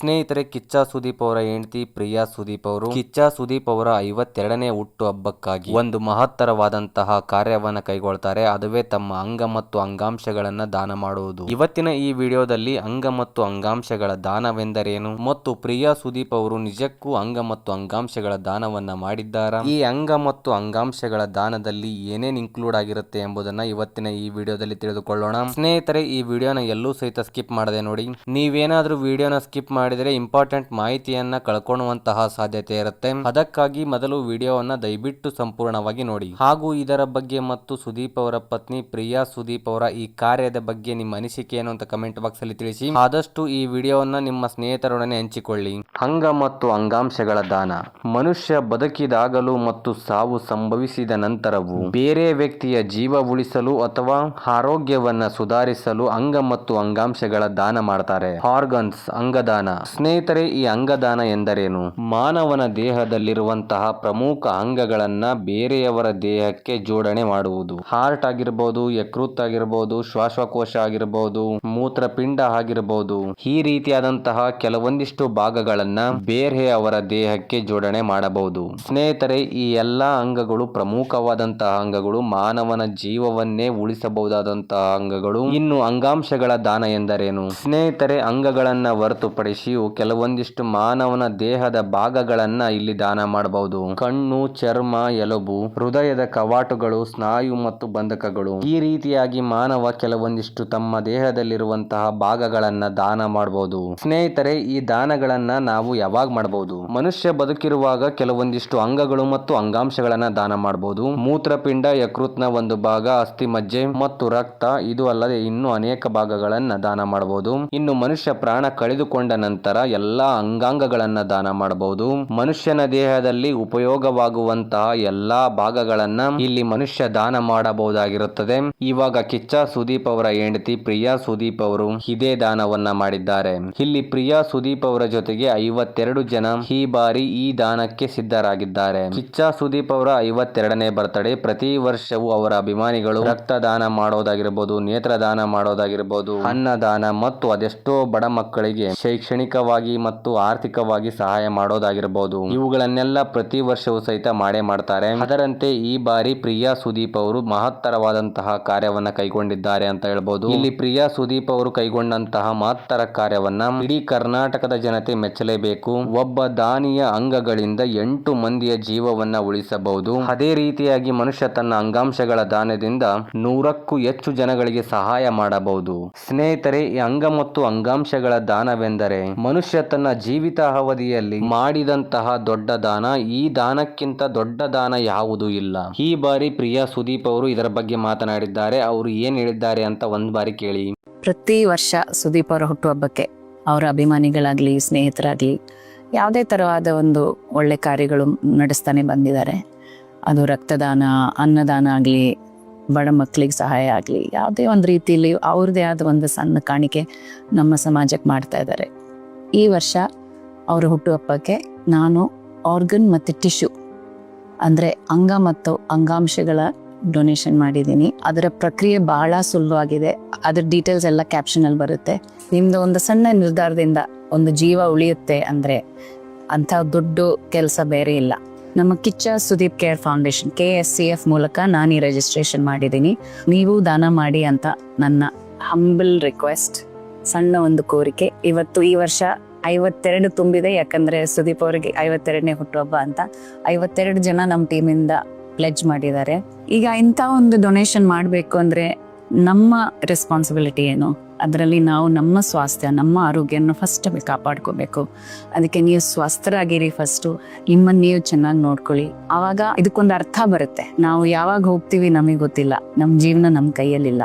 ಸ್ನೇಹಿತರೆ, ಕಿಚ್ಚ ಸುದೀಪ್ ಅವರ ಹೆಂಡತಿ ಪ್ರಿಯಾ ಸುದೀಪ್ ಅವರು ಕಿಚ್ಚ ಸುದೀಪ್ ಅವರ ಐವತ್ತೆರಡನೇ ಹುಟ್ಟು ಹಬ್ಬಕ್ಕಾಗಿ ಒಂದು ಮಹತ್ತರವಾದಂತಹ ಕಾರ್ಯವನ್ನ ಕೈಗೊಳ್ತಾರೆ. ಅದುವೇ ತಮ್ಮ ಅಂಗ ಮತ್ತು ಅಂಗಾಂಶಗಳನ್ನ ದಾನ ಮಾಡುವುದು. ಇವತ್ತಿನ ಈ ವಿಡಿಯೋದಲ್ಲಿ ಅಂಗ ಮತ್ತು ಅಂಗಾಂಶಗಳ ದಾನವೆಂದರೇನು ಮತ್ತು ಪ್ರಿಯಾ ಸುದೀಪ್ ಅವರು ನಿಜಕ್ಕೂ ಅಂಗ ಮತ್ತು ಅಂಗಾಂಶಗಳ ದಾನವನ್ನ ಮಾಡಿದ್ದಾರೆ? ಈ ಅಂಗ ಮತ್ತು ಅಂಗಾಂಶಗಳ ದಾನದಲ್ಲಿ ಏನೇನ್ ಇನ್ಕ್ಲೂಡ್ ಆಗಿರುತ್ತೆ ಎಂಬುದನ್ನ ಇವತ್ತಿನ ಈ ವಿಡಿಯೋದಲ್ಲಿ ತಿಳಿದುಕೊಳ್ಳೋಣ. ಸ್ನೇಹಿತರೆ, ಈ ವಿಡಿಯೋನ ಎಲ್ಲೂ ಸಹಿತ ಸ್ಕಿಪ್ ಮಾಡದೆ ನೋಡಿ. ನೀವೇನಾದ್ರೂ ವಿಡಿಯೋನ ಸ್ಕಿಪ್ ಮಾಡಿದರೆ ಇಂಪಾರ್ಟೆಂಟ್ ಮಾಹಿತಿಯನ್ನ ಕಳ್ಕೊಳ್ಳುವಂತಹ ಸಾಧ್ಯತೆ ಇರುತ್ತೆ. ಅದಕ್ಕಾಗಿ ಮೊದಲು ವಿಡಿಯೋವನ್ನ ದಯವಿಟ್ಟು ಸಂಪೂರ್ಣವಾಗಿ ನೋಡಿ. ಹಾಗೂ ಇದರ ಬಗ್ಗೆ ಮತ್ತು ಸುದೀಪ್ ಅವರ ಪತ್ನಿ ಪ್ರಿಯಾ ಸುದೀಪ್ ಅವರ ಈ ಕಾರ್ಯದ ಬಗ್ಗೆ ನಿಮ್ಮ ಅನಿಸಿಕೆ ಏನು ಅಂತ ಕಮೆಂಟ್ ಬಾಕ್ಸ್ ಅಲ್ಲಿ ತಿಳಿಸಿ. ಆದಷ್ಟು ಈ ವಿಡಿಯೋವನ್ನ ನಿಮ್ಮ ಸ್ನೇಹಿತರೊಡನೆ ಹಂಚಿಕೊಳ್ಳಿ. ಅಂಗ ಮತ್ತು ಅಂಗಾಂಶಗಳ ದಾನ. ಮನುಷ್ಯ ಬದುಕಿದಾಗಲು ಮತ್ತು ಸಾವು ಸಂಭವಿಸಿದ ನಂತರವೂ ಬೇರೆ ವ್ಯಕ್ತಿಯ ಜೀವ ಉಳಿಸಲು ಅಥವಾ ಆರೋಗ್ಯವನ್ನ ಸುಧಾರಿಸಲು ಅಂಗ ಮತ್ತು ಅಂಗಾಂಶಗಳ ದಾನ ಮಾಡ್ತಾರೆ. ಆರ್ಗನ್ಸ್ ಅಂಗದಾನ. ಸ್ನೇಹಿತರೆ, ಈ ಅಂಗದಾನ ಎಂದರೇನು? ಮಾನವನ ದೇಹದಲ್ಲಿರುವಂತಹ ಪ್ರಮುಖ ಅಂಗಗಳನ್ನ ಬೇರೆಯವರ ದೇಹಕ್ಕೆ ಜೋಡಣೆ ಮಾಡುವುದು. ಹಾರ್ಟ್ ಆಗಿರ್ಬೋದು, ಯಕೃತ್ ಆಗಿರ್ಬೋದು, ಶ್ವಾಸಕೋಶ ಆಗಿರ್ಬೋದು, ಮೂತ್ರಪಿಂಡ ಆಗಿರ್ಬೋದು, ಈ ರೀತಿಯಾದಂತಹ ಕೆಲವೊಂದಿಷ್ಟು ಭಾಗಗಳನ್ನ ಬೇರೆಯವರ ದೇಹಕ್ಕೆ ಜೋಡಣೆ ಮಾಡಬಹುದು. ಸ್ನೇಹಿತರೆ, ಈ ಎಲ್ಲಾ ಅಂಗಗಳು ಪ್ರಮುಖವಾದಂತಹ ಅಂಗಗಳು, ಮಾನವನ ಜೀವವನ್ನೇ ಉಳಿಸಬಹುದಾದಂತಹ ಅಂಗಗಳು. ಇನ್ನು ಅಂಗಾಂಶಗಳ ದಾನ ಎಂದರೇನು? ಸ್ನೇಹಿತರೆ, ಅಂಗಗಳನ್ನ ಹೊರತುಪಡಿಸಿಯೂ ಕೆಲವೊಂದಿಷ್ಟು ಮಾನವನ ದೇಹದ ಭಾಗಗಳನ್ನ ಇಲ್ಲಿ ದಾನ ಮಾಡಬಹುದು. ಕಣ್ಣು, ಚರ್ಮ, ಎಲುಬು, ಹೃದಯದ ಕವಾಟುಗಳು, ಸ್ನಾಯು ಮತ್ತು ಬಂಧಕಗಳು. ಈ ರೀತಿಯಾಗಿ ಮಾನವ ಕೆಲವೊಂದಿಷ್ಟು ತಮ್ಮ ದೇಹದಲ್ಲಿರುವಂತಹ ಭಾಗಗಳನ್ನ ದಾನ ಮಾಡಬಹುದು. ಸ್ನೇಹಿತರೆ, ಈ ದಾನಗಳನ್ನ ನಾವು ಯಾವಾಗ ಮಾಡಬಹುದು? ಮನುಷ್ಯ ಬದುಕಿರುವಾಗ ಕೆಲವೊಂದಿಷ್ಟು ಅಂಗಗಳು ಮತ್ತು ಅಂಗಾಂಶಗಳನ್ನ ದಾನ ಮಾಡಬಹುದು. ಮೂತ್ರಪಿಂಡ, ಯಕೃತ್ನ ಒಂದು ಭಾಗ, ಅಸ್ಥಿ ಮಜ್ಜೆ ಮತ್ತು ರಕ್ತ, ಇದು ಅಲ್ಲದೆ ಇನ್ನೂ ಅನೇಕ ಭಾಗಗಳನ್ನ ದಾನ ಮಾಡಬಹುದು. ಇನ್ನು ಮನುಷ್ಯ ಪ್ರಾಣ ಕಳೆದುಕೊಂಡ ನಂತರ ಎಲ್ಲಾ ಅಂಗಾಂಗಗಳನ್ನ ದಾನ ಮಾಡಬಹುದು. ಮನುಷ್ಯನ ದೇಹದಲ್ಲಿ ಉಪಯೋಗವಾಗುವಂತಹ ಎಲ್ಲಾ ಭಾಗಗಳನ್ನ ಇಲ್ಲಿ ಮನುಷ್ಯ ದಾನ ಮಾಡಬಹುದಾಗಿರುತ್ತದೆ. ಇವಾಗ ಕಿಚ್ಚ ಸುದೀಪ್ ಅವರ ಹೆಂಡತಿ ಪ್ರಿಯಾ ಸುದೀಪ್ ಅವರು ಇದೇ ದಾನವನ್ನ ಮಾಡಿದ್ದಾರೆ. ಇಲ್ಲಿ ಪ್ರಿಯಾ ಸುದೀಪ್ ಅವರ ಜೊತೆಗೆ ಐವತ್ತೆರಡು ಜನ ಈ ಬಾರಿ ಈ ದಾನಕ್ಕೆ ಸಿದ್ಧರಾಗಿದ್ದಾರೆ. ಕಿಚ್ಚ ಸುದೀಪ್ ಅವರ ಐವತ್ತೆರಡನೇ ಬರ್ತಡೇ ಪ್ರತಿ ವರ್ಷವೂ ಅವರ ಅಭಿಮಾನಿಗಳು ರಕ್ತದಾನ ಮಾಡೋದಾಗಿರಬಹುದು ನೇತ್ರದಾನ ಮಾಡೋದಾಗಿರಬಹುದು ಅನ್ನದಾನ ಮತ್ತು ಅದೆಷ್ಟೋ ಬಡ ಮಕ್ಕಳಿಗೆ ಶೈಕ್ಷಣಿಕವಾಗಿ ಮತ್ತು ಆರ್ಥಿಕವಾಗಿ ಸಹಾಯ ಮಾಡೋದಾಗಿರ್ಬೋದು. ಇವುಗಳನ್ನೆಲ್ಲ ಪ್ರತಿ ವರ್ಷವೂ ಸಹಿತ ಮಾಡೇ ಮಾಡ್ತಾರೆ. ಅದರಂತೆ ಈ ಬಾರಿ ಪ್ರಿಯಾ ಸುದೀಪ್ ಅವರು ಮಹತ್ತರವಾದಂತಹ ಕಾರ್ಯವನ್ನ ಕೈಗೊಂಡಿದ್ದಾರೆ ಅಂತ ಹೇಳ್ಬೋದು. ಇಲ್ಲಿ ಪ್ರಿಯಾ ಸುದೀಪ್ ಅವರು ಕೈಗೊಂಡಂತಹ ಮಹತ್ತರ ಕಾರ್ಯವನ್ನ ಇಡೀ ಕರ್ನಾಟಕದ ಜನತೆ ಮೆಚ್ಚಲೇಬೇಕು. ಒಬ್ಬ ದಾನಿಯ ಅಂಗಗಳಿಂದ ಎಂಟು ಮಂದಿಯ ಜೀವವನ್ನ ಉಳಿಸಬಹುದು. ಅದೇ ರೀತಿಯಾಗಿ ಮನುಷ್ಯ ತನ್ನ ಅಂಗಾಂಶಗಳ ದಾನದಿಂದ ನೂರಕ್ಕೂ ಹೆಚ್ಚು ಜನಗಳಿಗೆ ಸಹಾಯ ಮಾಡಬಹುದು. ಸ್ನೇಹಿತರೆ, ಈ ಅಂಗ ಮತ್ತು ಅಂಗಾಂಶಗಳ ದಾನವೆಂದರೆ ಮನುಷ್ಯ ತನ್ನ ಜೀವಿತ ಅವಧಿಯಲ್ಲಿ ಮಾಡಿದಂತಹ ದೊಡ್ಡ ದಾನ, ಈ ದಾನಕ್ಕಿಂತ ದೊಡ್ಡ ದಾನ ಯಾವುದೂ ಇಲ್ಲ. ಈ ಬಾರಿ ಪ್ರಿಯಾ ಸುದೀಪ್ ಅವರು ಇದರ ಬಗ್ಗೆ ಮಾತನಾಡಿದ್ದಾರೆ. ಅವರು ಏನ್ ಹೇಳಿದ್ದಾರೆ ಅಂತ ಒಂದ್ ಬಾರಿ ಕೇಳಿ. ಪ್ರತಿ ವರ್ಷ ಸುದೀಪ್ ಅವರ ಹುಟ್ಟುಹಬ್ಬಕ್ಕೆ ಅವರ ಅಭಿಮಾನಿಗಳಾಗ್ಲಿ, ಸ್ನೇಹಿತರಾಗ್ಲಿ ಯಾವುದೇ ತರವಾದ ಒಂದು ಒಳ್ಳೆ ಕಾರ್ಯಗಳು ನಡೆಸ್ತಾನೆ ಬಂದಿದ್ದಾರೆ. ಅದು ರಕ್ತದಾನ, ಅನ್ನದಾನ ಆಗಲಿ, ಬಡ ಮಕ್ಕಳಿಗೆ ಸಹಾಯ ಆಗಲಿ, ಯಾವುದೇ ಒಂದು ರೀತಿಯಲ್ಲಿ ಅವ್ರದ್ದೇ ಆದ ಒಂದು ಸಣ್ಣ ಕಾಣಿಕೆ ನಮ್ಮ ಸಮಾಜಕ್ಕೆ ಮಾಡ್ತಾ ಇದ್ದಾರೆ. ಈ ವರ್ಷ ಅವರ ಹುಟ್ಟುಹಬ್ಬಕ್ಕೆ ನಾನು ಆರ್ಗನ್ ಮತ್ತು ಟಿಶ್ಯೂ ಅಂದರೆ ಅಂಗ ಮತ್ತು ಅಂಗಾಂಶಗಳ ಡೊನೇಷನ್ ಮಾಡಿದ್ದೀನಿ. ಅದರ ಪ್ರಕ್ರಿಯೆ ಬಹಳ ಸುಲಭವಾಗಿದೆ. ಅದರ ಡೀಟೇಲ್ಸ್ ಎಲ್ಲ ಕ್ಯಾಪ್ಷನಲ್ಲಿ ಬರುತ್ತೆ. ನಿಮ್ಮದು ಒಂದು ಸಣ್ಣ ನಿರ್ಧಾರದಿಂದ ಒಂದು ಜೀವ ಉಳಿಯುತ್ತೆ ಅಂದರೆ ಅಂಥ ದೊಡ್ಡ ಕೆಲಸ ಬೇರೆ ಇಲ್ಲ. ನಮ್ಮ Kichcha Sudeep care foundation K S C F ಮೂಲಕ ನಾನು ಈ ರಿಜಿಸ್ಟ್ರೇಷನ್ ಮಾಡಿದ್ದೀನಿ. ನೀವು ದಾನ ಮಾಡಿ ಅಂತ ನನ್ನ ಹಂಬಲ್ ರಿಕ್ವೆಸ್ಟ್ ಸಣ್ಣ ಒಂದು ಕೋರಿಕೆ. ಇವತ್ತು ಈ ವರ್ಷ ಐವತ್ತೆರಡು ತುಂಬಿದೆ, ಯಾಕಂದ್ರೆ ಸುದೀಪ್ ಅವರಿಗೆ ಐವತ್ತೆರಡನೇ ಹುಟ್ಟುಹಬ್ಬ ಅಂತ. ಐವತ್ತೆರಡು ಜನ ನಮ್ಮ ಟೀಮಿಂದ ಪ್ಲೆಜ್ ಮಾಡಿದ್ದಾರೆ. ಈಗ ಇಂಥ ಒಂದು ಡೊನೇಷನ್ ಮಾಡಬೇಕು ಅಂದ್ರೆ ನಮ್ಮ ರೆಸ್ಪಾನ್ಸಿಬಿಲಿಟಿ ಏನು? ಅದರಲ್ಲಿ ನಾವು ನಮ್ಮ ಸ್ವಾಸ್ಥ್ಯ, ನಮ್ಮ ಆರೋಗ್ಯವನ್ನು ಫಸ್ಟ್ ಕಾಪಾಡ್ಕೋಬೇಕು. ಅದಕ್ಕೆ ನೀವು ಸ್ವಸ್ಥರಾಗಿರಿ ಫಸ್ಟು ನಿಮ್ಮನ್ನು ನೀವು ಚೆನ್ನಾಗಿ ನೋಡ್ಕೊಳ್ಳಿ. ಆವಾಗ ಇದಕ್ಕೊಂದು ಅರ್ಥ ಬರುತ್ತೆ. ನಾವು ಯಾವಾಗ ಹೋಗ್ತೀವಿ ನಮಗೆ ಗೊತ್ತಿಲ್ಲ. ನಮ್ಮ ಜೀವನ ನಮ್ಮ ಕೈಯಲ್ಲಿಲ್ಲ.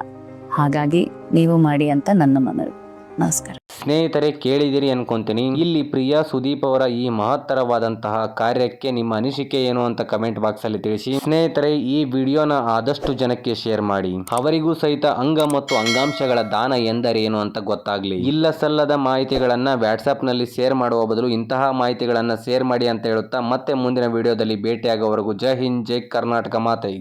ಹಾಗಾಗಿ ನೀವು ಮಾಡಿ ಅಂತ ನನ್ನ ಮನವಿ. ನಮಸ್ಕಾರ. ಸ್ನೇಹಿತರೆ, ಕೇಳಿದಿರಿ ಅನ್ಕೊಂತೀನಿ. ಇಲ್ಲಿ ಪ್ರಿಯಾ, ಸುದೀಪ್ ಅವರ ಈ ಮಹತ್ತರವಾದಂತಹ ಕಾರ್ಯಕ್ಕೆ ನಿಮ್ಮ ಅನಿಸಿಕೆ ಏನು ಅಂತ ಕಮೆಂಟ್ ಬಾಕ್ಸ್ ಅಲ್ಲಿ ತಿಳಿಸಿ. ಸ್ನೇಹಿತರೆ, ಈ ವಿಡಿಯೋನ ಆದಷ್ಟು ಜನಕ್ಕೆ ಶೇರ್ ಮಾಡಿ. ಅವರಿಗೂ ಸಹಿತ ಅಂಗ ಮತ್ತು ಅಂಗಾಂಶಗಳ ದಾನ ಎಂದರೇನು ಅಂತ ಗೊತ್ತಾಗ್ಲಿ. ಇಲ್ಲ ಸಲ್ಲದ ಮಾಹಿತಿಗಳನ್ನ ವಾಟ್ಸ್ಆಪ್ನಲ್ಲಿ ಶೇರ್ ಮಾಡುವ ಬದಲು ಇಂತಹ ಮಾಹಿತಿಗಳನ್ನ ಶೇರ್ ಮಾಡಿ ಅಂತ ಹೇಳುತ್ತಾ ಮತ್ತೆ ಮುಂದಿನ ವಿಡಿಯೋದಲ್ಲಿ ಭೇಟಿಯಾಗುವವರೆಗೂ ಜೈ ಹಿಂದ್, ಜೈ ಕರ್ನಾಟಕ ಮಾತೆ.